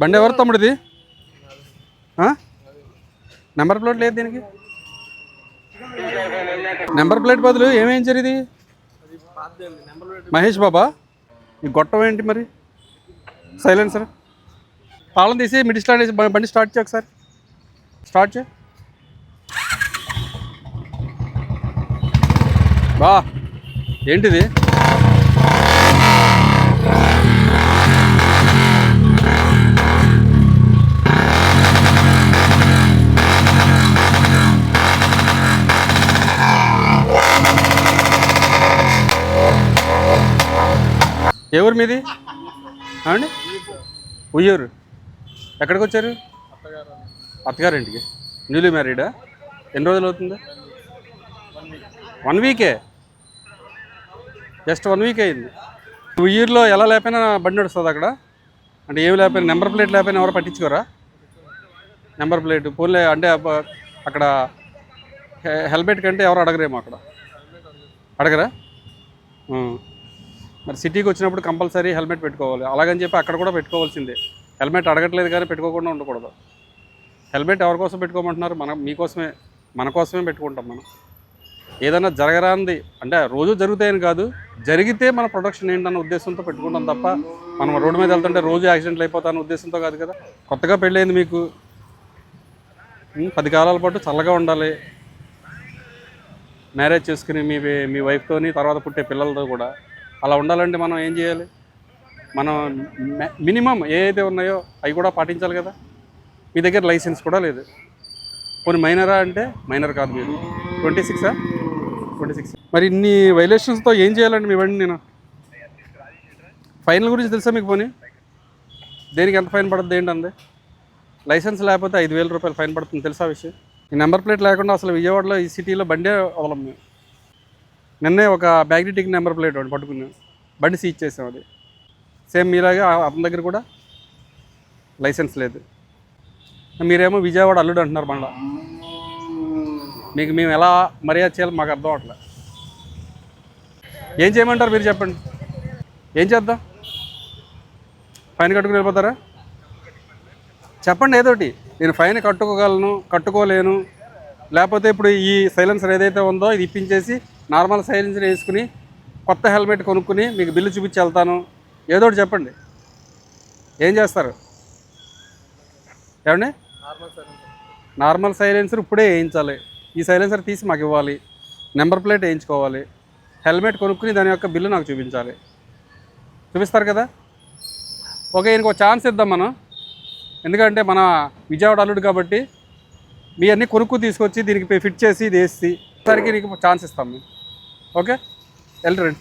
బండి ఎవరు తమ్ముడిది? Number plate లేదు దీనికి? నెంబర్ ప్లేట్ బదులు ఏమేం ఇది మహేష్ బాబా? ఈ గొట్టం ఏంటి మరి? సైలెన్సర్ తాళం తీసి మిడి స్టార్ట్ చేసి బండి స్టార్ట్ చేయ ఒకసారి. స్టార్ట్ చేయ. బా. ఏంటిది? ఏ ఊరు మీది? అండి ఉయ్యూరు. ఎక్కడికి వచ్చారు? అత్తగారింటికి. న్యూలీ మ్యారీడా? ఎన్ని రోజులు అవుతుంది? వన్ వీకే. జస్ట్ వన్ వీక్ అయింది. ఉయ్యూరులో ఎలా లేకపోయినా బండి నడుస్తుంది అక్కడ. అంటే ఏమి లేకపోయినా నెంబర్ ప్లేట్ లేకపోయినా ఎవరు పట్టించుకోరా? నెంబర్ ప్లేట్ పోన్లే అంటే అక్కడ హెల్మెట్ కంటే ఎవరు అడగరేమో అక్కడ. అడగరా? మరి సిటీకి వచ్చినప్పుడు కంపల్సరీ హెల్మెట్ పెట్టుకోవాలి. అలాగని చెప్పి అక్కడ కూడా పెట్టుకోవాల్సిందే. హెల్మెట్ అడగట్లేదు కానీ పెట్టుకోకుండా ఉండకూడదు. హెల్మెట్ ఎవరి కోసం పెట్టుకోమంటున్నారు? మన మీకోసమే మన కోసమే పెట్టుకుంటాం మనం. ఏదైనా జరగరాంది అంటే రోజు జరుగుతాయని కాదు జరిగితే మన ప్రొడక్షన్ ఏంటన్న ఉద్దేశంతో పెట్టుకుంటాం తప్ప మనం రోడ్డు మీద వెళ్తుంటే రోజు యాక్సిడెంట్లు అయిపోతాన్న ఉద్దేశంతో కాదు కదా. కొత్తగా పెళ్ళైంది మీకు. పది కాలాల పాటు చల్లగా ఉండాలి. మ్యారేజ్ చేసుకుని మీ మీ వైఫ్తోని తర్వాత పుట్టే పిల్లలతో కూడా. అలా ఉండాలంటే మనం ఏం చేయాలి? మనం మినిమం ఏదైతే ఉన్నాయో అవి కూడా పాటించాలి కదా? మీ దగ్గర లైసెన్స్ కూడా లేదు. కొన్ని మైనరా అంటే మైనర్ కాదు మీరు. ట్వంటీ సిక్సా? Twenty six. మరి ఇన్ని వైలేషన్స్తో ఏం చేయాలండి మీ బండి నేను? ఫైనల్ గురించి తెలుసా మీకు పోనీ? దేనికి ఎంత ఫైన్ పడుతుంది ఏంటంది? లైసెన్స్ లేకపోతే ఐదు వేల రూపాయలు ఫైన్ పడుతుంది తెలుసా ఆ విషయం? ఈ నెంబర్ ప్లేట్ లేకుండా అసలు విజయవాడలో ఈ సిటీలో బండే అవలం మేము. నిన్నే ఒక మ్యాగ్నెటిక్ నెంబర్ ప్లేట్ ఒకటి పట్టుకున్నాం బండి సీజ్ చేసాం అది. సేమ్ మీలాగే ఆ- అతని దగ్గర కూడా లైసెన్స్ లేదు. మీరేమో విజయవాడ అల్లుడు అంటున్నారు బండ మీకు మేము ఎలా మర్యాద చేయాలో మాకు అర్థం అవట్లే. ఏం చేయమంటారు మీరు చెప్పండి. ఏం చేద్దాం? ఫైన్ కట్టుకుని వెళ్ళిపోతారా? చెప్పండి ఏదోటి. నేను ఫైన్ కట్టుకోగలను కట్టుకోలేను. లేకపోతే ఇప్పుడు ఈ సైలెన్సర్ ఏదైతే ఉందో ఇది ఇప్పించేసి నార్మల్ సైలెన్సర్ వేసుకుని కొత్త హెల్మెట్ కొనుక్కుని మీకు బిల్లు చూపించి వెళ్తాను. ఏదోటి చెప్పండి. ఏం చేస్తారు? ఏమండి? నార్మల్ సైలెన్సర్ ఇప్పుడే వేయించాలి. ఈ సైలెన్సర్ తీసి మాకు ఇవ్వాలి. నెంబర్ ప్లేట్ వేయించుకోవాలి. హెల్మెట్ కొనుక్కుని దాని యొక్క బిల్లు నాకు చూపించాలి. చూపిస్తారు కదా? ఓకే ఈయనకు ఒక ఛాన్స్ ఇద్దాం మనం. ఎందుకంటే మన విజయవాడ అల్లుడు కాబట్టి మీ అన్నీ కొనుక్కు తీసుకొచ్చి దీనికి ఫిట్ చేసి ఇది వేసి సరికి నీకు ఛాన్స్ ఇస్తాం మేము. ఓకే వెళ్ళరండి